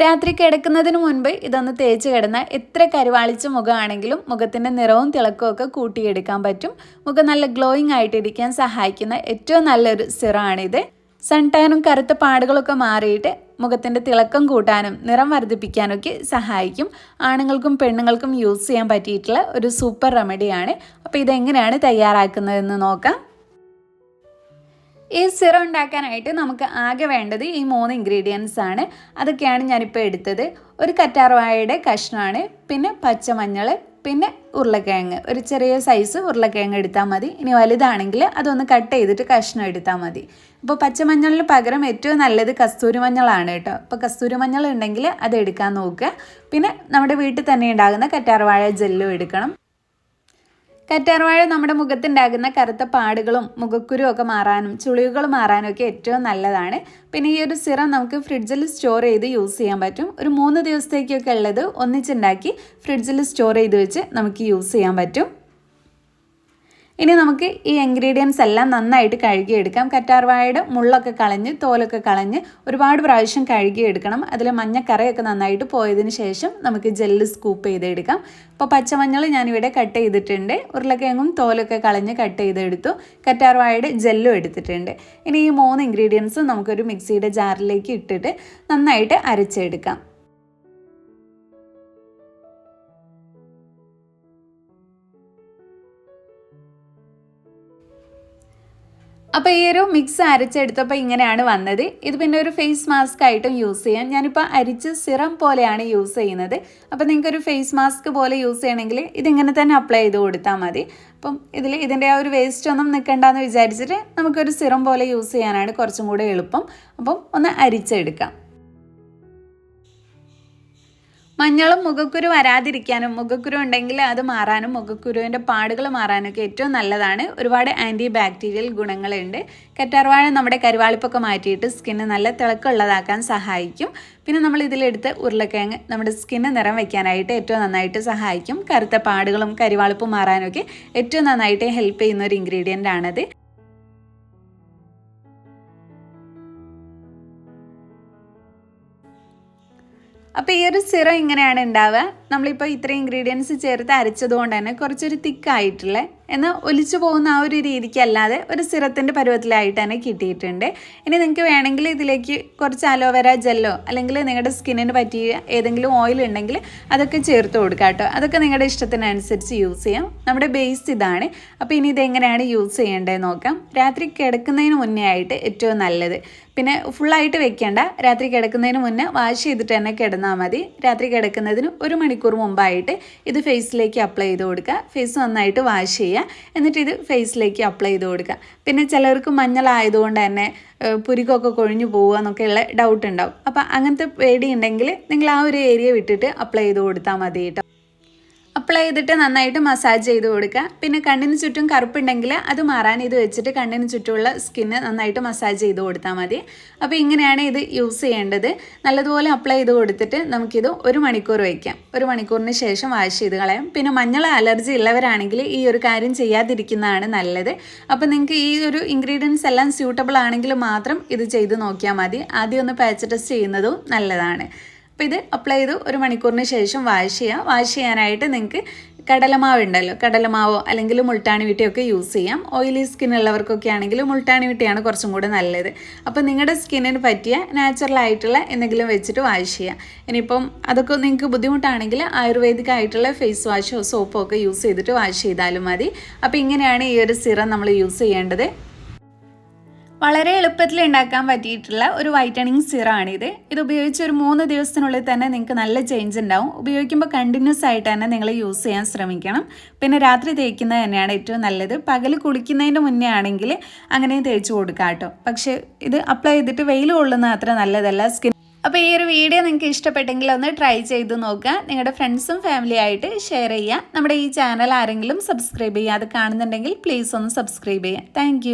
രാത്രി കിടക്കുന്നതിന് മുൻപ് ഇതൊന്ന് തേച്ച് കിടന്ന എത്ര കരുവാളിച്ച മുഖമാണെങ്കിലും മുഖത്തിന്റെ നിറവും തിളക്കവും ഒക്കെ കൂട്ടിയെടുക്കാൻ പറ്റും. മുഖം നല്ല ഗ്ലോയിങ് ആയിട്ടിരിക്കാൻ സഹായിക്കുന്ന ഏറ്റവും നല്ലൊരു സിറമാണിത് സൺ ടാനും കറുത്ത പാടുകളൊക്കെ മാറിയിട്ട് മുഖത്തിന്റെ തിളക്കം കൂട്ടാനും നിറം വർദ്ധിപ്പിക്കാനൊക്കെ സഹായിക്കും. ആണുങ്ങൾക്കും പെണ്ണുങ്ങൾക്കും യൂസ് ചെയ്യാൻ പറ്റിയിട്ടുള്ള ഒരു സൂപ്പർ റെമഡിയാണ് അപ്പോൾ ഇതെങ്ങനെയാണ് തയ്യാറാക്കുന്നതെന്ന് നോക്കാം. ഈ സിറം ഉണ്ടാക്കാനായിട്ട് നമുക്ക് ആകെ വേണ്ടത് ഈ മൂന്ന് ഇൻഗ്രീഡിയൻസ് ആണ്. അതൊക്കെയാണ് ഞാനിപ്പോൾ എടുത്തത്. ഒരു കറ്റാർവാഴയുടെ കഷ്ണമാണ് പിന്നെ പച്ചമഞ്ഞൾ പിന്നെ ഉരുളക്കിഴങ്ങ്. ഒരു ചെറിയ സൈസ് ഉരുളക്കിഴങ്ങ് എടുത്താൽ മതി. ഇനി വലുതാണെങ്കിൽ അതൊന്ന് കട്ട് ചെയ്തിട്ട് കഷ്ണം എടുത്താൽ മതി. അപ്പോൾ പച്ചമഞ്ഞളിന് പകരം ഏറ്റവും നല്ലത് കസ്തൂരി മഞ്ഞളാണ് കേട്ടോ. അപ്പോൾ കസ്തൂരി മഞ്ഞൾ ഉണ്ടെങ്കിൽ അത് എടുക്കാൻ നോക്കുക. പിന്നെ നമ്മുടെ വീട്ടിൽ തന്നെ ഉണ്ടാകുന്ന കറ്റാർവാഴ ജെല്ലും എടുക്കണം. കറ്റാർവാഴ നമ്മുടെ മുഖത്തുണ്ടാകുന്ന കറുത്ത പാടുകളും മുഖക്കുരു ഒക്കെ മാറാനും ചുളിവുകൾ മാറാനും ഒക്കെ ഏറ്റവും നല്ലതാണ്. പിന്നെ ഈ ഒരു സിറം നമുക്ക് ഫ്രിഡ്ജിൽ സ്റ്റോർ ചെയ്ത് യൂസ് ചെയ്യാൻ പറ്റും. ഒരു മൂന്ന് ദിവസത്തേക്കൊക്കെ ഉള്ളത് ഒന്നിച്ചുണ്ടാക്കി ഫ്രിഡ്ജിൽ സ്റ്റോർ ചെയ്ത് വെച്ച് നമുക്ക് യൂസ് ചെയ്യാൻ പറ്റും. ഇനി നമുക്ക് ഈ ഇൻഗ്രീഡിയൻസ് എല്ലാം നന്നായിട്ട് കഴുകിയെടുക്കാം. കറ്റാർവാഴയുടെ മുള്ളൊക്കെ കളഞ്ഞ് തോലൊക്കെ കളഞ്ഞ് ഒരുപാട് പ്രാവശ്യം കഴുകിയെടുക്കണം. അതിൽ മഞ്ഞക്കറയൊക്കെ നന്നായിട്ട് പോയതിന് ശേഷം നമുക്ക് ജെല്ല് സ്കൂപ്പ് ചെയ്തെടുക്കാം. അപ്പോൾ പച്ചമഞ്ഞൾ ഞാനിവിടെ കട്ട് ചെയ്തിട്ടുണ്ട്. ഉരുളക്കിഴങ്ങും തോലൊക്കെ കളഞ്ഞ് കട്ട് ചെയ്തെടുത്തു. കറ്റാർവാഴയുടെ ജെല്ലും എടുത്തിട്ടുണ്ട്. ഇനി ഈ മൂന്ന് ഇൻഗ്രീഡിയൻസും നമുക്കൊരു മിക്സിയുടെ ജാറിലേക്ക് ഇട്ടിട്ട് നന്നായിട്ട് അരച്ചെടുക്കാം. അപ്പോൾ ഈ ഒരു മിക്സ് അരച്ചെടുത്തപ്പോൾ ഇങ്ങനെയാണ് വന്നത്. ഇത് പിന്നെ ഒരു ഫേസ് മാസ്ക് ആയിട്ടും യൂസ് ചെയ്യാം. ഞാനിപ്പോൾ അരിച്ച് സിറം പോലെയാണ് യൂസ് ചെയ്യുന്നത്. അപ്പോൾ നിങ്ങൾക്ക് ഒരു ഫേസ് മാസ്ക് പോലെ യൂസ് ചെയ്യണമെങ്കിൽ ഇതിങ്ങനെ തന്നെ അപ്ലൈ ചെയ്ത് കൊടുത്താൽ മതി. അപ്പം ഇതിൽ ഇതിന്റെ ആ ഒരു വേസ്റ്റ് ഒന്നും നിൽക്കണ്ടെന്ന് വിചാരിച്ചിട്ട് നമുക്കൊരു സിറം പോലെ യൂസ് ചെയ്യാനാണ് കുറച്ചും കൂടെ എളുപ്പം. അപ്പം ഒന്ന് അരിച്ചെടുക്കാം. മഞ്ഞളും മുഖക്കുരു വരാതിരിക്കാനും മുഖക്കുരു ഉണ്ടെങ്കിൽ അത് മാറാനും മുഖക്കുരുവിന്റെ പാടുകൾ മാറാനൊക്കെ ഏറ്റവും നല്ലതാണ്. ഒരുപാട് ആന്റി ബാക്ടീരിയൽ ഗുണങ്ങളുണ്ട്. കറ്റാർവാഴ നമ്മുടെ കരുവാളിപ്പൊക്കെ മാറ്റിയിട്ട് സ്കിന്ന് നല്ല തിളക്കമുള്ളതാക്കാൻ സഹായിക്കും. പിന്നെ നമ്മൾ ഇതിലെടുത്ത് ഉരുളക്കിഴങ്ങ് നമ്മുടെ സ്കിന്ന് നിറം വയ്ക്കാനായിട്ട് ഏറ്റവും നന്നായിട്ട് സഹായിക്കും. കറുത്ത പാടുകളും കരിവാളിപ്പും മാറാനൊക്കെ ഏറ്റവും നന്നായിട്ട് ഹെൽപ്പ് ചെയ്യുന്ന ഒരു ഇൻഗ്രീഡിയന്റ് ആണത്. അപ്പോൾ ഈ ഒരു സിറം ഇങ്ങനെയാണ് ഉണ്ടാവുക. നമ്മളിപ്പോൾ ഇത്രയും ഇൻഗ്രീഡിയൻസ് ചേർത്ത് അരച്ചതുകൊണ്ട് തന്നെ കുറച്ചൊരു തിക്കായിട്ടുള്ള എന്നാൽ ഒലിച്ചു പോകുന്ന ആ ഒരു രീതിക്കല്ലാതെ ഒരു സിറത്തിന്റെ പരുവത്തിലായിട്ട് തന്നെ കിട്ടിയിട്ടുണ്ട്. ഇനി നിങ്ങൾക്ക് വേണമെങ്കിൽ ഇതിലേക്ക് കുറച്ച് അലോവേര ജെല്ലോ അല്ലെങ്കിൽ നിങ്ങളുടെ സ്കിന്നിന് പറ്റിയ ഏതെങ്കിലും ഓയിൽ ഉണ്ടെങ്കിൽ അതൊക്കെ ചേർത്ത് കൊടുക്കുക കേട്ടോ. അതൊക്കെ നിങ്ങളുടെ ഇഷ്ടത്തിനനുസരിച്ച് യൂസ് ചെയ്യാം. നമ്മുടെ ബേസ് ഇതാണ്. അപ്പോൾ ഇനി ഇതെങ്ങനെയാണ് യൂസ് ചെയ്യേണ്ടത് നോക്കാം. രാത്രി കിടക്കുന്നതിന് മുന്നേ ആയിട്ട് ഏറ്റവും നല്ലത്. പിന്നെ ഫുള്ളായിട്ട് വെക്കേണ്ട. രാത്രി കിടക്കുന്നതിന് മുന്നേ വാഷ് ചെയ്തിട്ട് തന്നെ കിടന്നാൽ മതി. രാത്രി കിടക്കുന്നതിന് ഒരു മണിക്കൂർ മുമ്പായിട്ട് ഇത് ഫേസിലേക്ക് അപ്ലൈ ചെയ്ത് കൊടുക്കുക. ഫേസ് നന്നായിട്ട് വാഷ് ചെയ്യുക. എന്നിട്ട് ഇത് ഫേസിലേക്ക് അപ്ലൈ ചെയ്ത് കൊടുക്കുക. പിന്നെ ചിലർക്ക് മഞ്ഞളായതുകൊണ്ട് തന്നെ പുരികൊക്കെ കൊഴിഞ്ഞു പോകുക എന്നൊക്കെയുള്ള ഡൗട്ട് ഉണ്ടാവും. അപ്പോൾ അങ്ങനത്തെ പേടിയുണ്ടെങ്കിൽ നിങ്ങൾ ആ ഒരു ഏരിയ വിട്ടിട്ട് അപ്ലൈ ചെയ്ത് കൊടുത്താൽ മതി കേട്ടോ. അപ്ലൈ ചെയ്തിട്ട് നന്നായിട്ട് മസാജ് ചെയ്ത് കൊടുക്കുക. പിന്നെ കണ്ണിന് ചുറ്റും കറുപ്പുണ്ടെങ്കിൽ അത് മാറാൻ ഇത് വെച്ചിട്ട് കണ്ണിന് ചുറ്റുമുള്ള സ്കിന്ന് നന്നായിട്ട് മസാജ് ചെയ്ത് കൊടുത്താൽ മതി. അപ്പോൾ ഇങ്ങനെയാണ് ഇത് യൂസ് ചെയ്യേണ്ടത്. നല്ലതുപോലെ അപ്ലൈ ചെയ്ത് കൊടുത്തിട്ട് നമുക്കിത് ഒരു മണിക്കൂർ വയ്ക്കാം ഒരു മണിക്കൂറിന് ശേഷം വാഷ് ചെയ്ത് കളയാം. പിന്നെ മഞ്ഞൾ അലർജി ഉള്ളവരാണെങ്കിൽ ഈ ഒരു കാര്യം ചെയ്യാതിരിക്കുന്നതാണ് നല്ലത്. അപ്പോൾ നിങ്ങൾക്ക് ഈ ഒരു ഇൻഗ്രീഡിയൻസ് എല്ലാം സ്യൂട്ടബിൾ ആണെങ്കിൽ മാത്രം ഇത് ചെയ്ത് നോക്കിയാൽ മതി. ആദ്യം ഒന്ന് പാച്ച് ടെസ്റ്റ് ചെയ്യുന്നതും നല്ലതാണ്. അപ്പോൾ ഇത് അപ്ലൈ ചെയ്ത്. ഒരു മണിക്കൂറിന് ശേഷം വാഷ് ചെയ്യുക വാഷ് ചെയ്യാനായിട്ട് നിങ്ങൾക്ക് കടലമാവ് ഉണ്ടല്ലോ കടലമാവോ അല്ലെങ്കിൽ മുൾട്ടാണി വിട്ടിയൊക്കെ യൂസ് ചെയ്യാം. ഓയിലി സ്കിൻ ഉള്ളവർക്കൊക്കെ ആണെങ്കിൽ മുൾട്ടാണി വിട്ടിയാണ് കുറച്ചും കൂടെ നല്ലത്. അപ്പോൾ നിങ്ങളുടെ സ്കിന്നിന് പറ്റിയ നാച്ചുറൽ ആയിട്ടുള്ള എന്തെങ്കിലും വെച്ചിട്ട് വാഷ് ചെയ്യാം. ഇനിയിപ്പം അതൊക്കെ നിങ്ങൾക്ക് ബുദ്ധിമുട്ടാണെങ്കിൽ ആയുർവേദിക് ആയിട്ടുള്ള ഫേസ് വാഷോ സോപ്പോ ഒക്കെ യൂസ് ചെയ്തിട്ട് വാഷ് ചെയ്താലും മതി. അപ്പോൾ ഇങ്ങനെയാണ് ഈ ഒരു സിറം നമ്മൾ യൂസ് ചെയ്യേണ്ടത്. വളരെ എളുപ്പത്തിൽ ഉണ്ടാക്കാൻ പറ്റിയിട്ടുള്ള ഒരു വൈറ്റണിങ് സിറാണിത്. ഇത് ഉപയോഗിച്ച് ഒരു മൂന്ന് ദിവസത്തിനുള്ളിൽ തന്നെ നിങ്ങൾക്ക് നല്ല ചേഞ്ച് ഉണ്ടാവും. ഉപയോഗിക്കുമ്പോൾ കണ്ടിന്യൂസ് ആയിട്ട് തന്നെ നിങ്ങൾ യൂസ് ചെയ്യാൻ ശ്രമിക്കണം. പിന്നെ രാത്രി തേക്കുന്നത് തന്നെയാണ് ഏറ്റവും നല്ലത്. പകൽ കുളിക്കുന്നതിന്റെ മുന്നേ ആണെങ്കിൽ അങ്ങനെ തേച്ച് കൊടുക്കാം കേട്ടോ. പക്ഷേ ഇത് അപ്ലൈ ചെയ്തിട്ട് വെയിൽ കൊള്ളുന്ന അത്ര നല്ലതല്ല. സ്കിൻ അപ്പോൾ ഈ ഒരു വീഡിയോ നിങ്ങൾക്ക് ഇഷ്ടപ്പെട്ടെങ്കിൽ ഒന്ന് ട്രൈ ചെയ്ത് നോക്കുക. നിങ്ങളുടെ ഫ്രണ്ട്സും ഫാമിലി ആയിട്ട് ഷെയർ ചെയ്യുക. നമ്മുടെ ഈ ചാനൽ ആരെങ്കിലും സബ്സ്ക്രൈബ് ചെയ്യുക അത് കാണുന്നുണ്ടെങ്കിൽ പ്ലീസ് ഒന്ന് സബ്സ്ക്രൈബ് ചെയ്യുക. താങ്ക്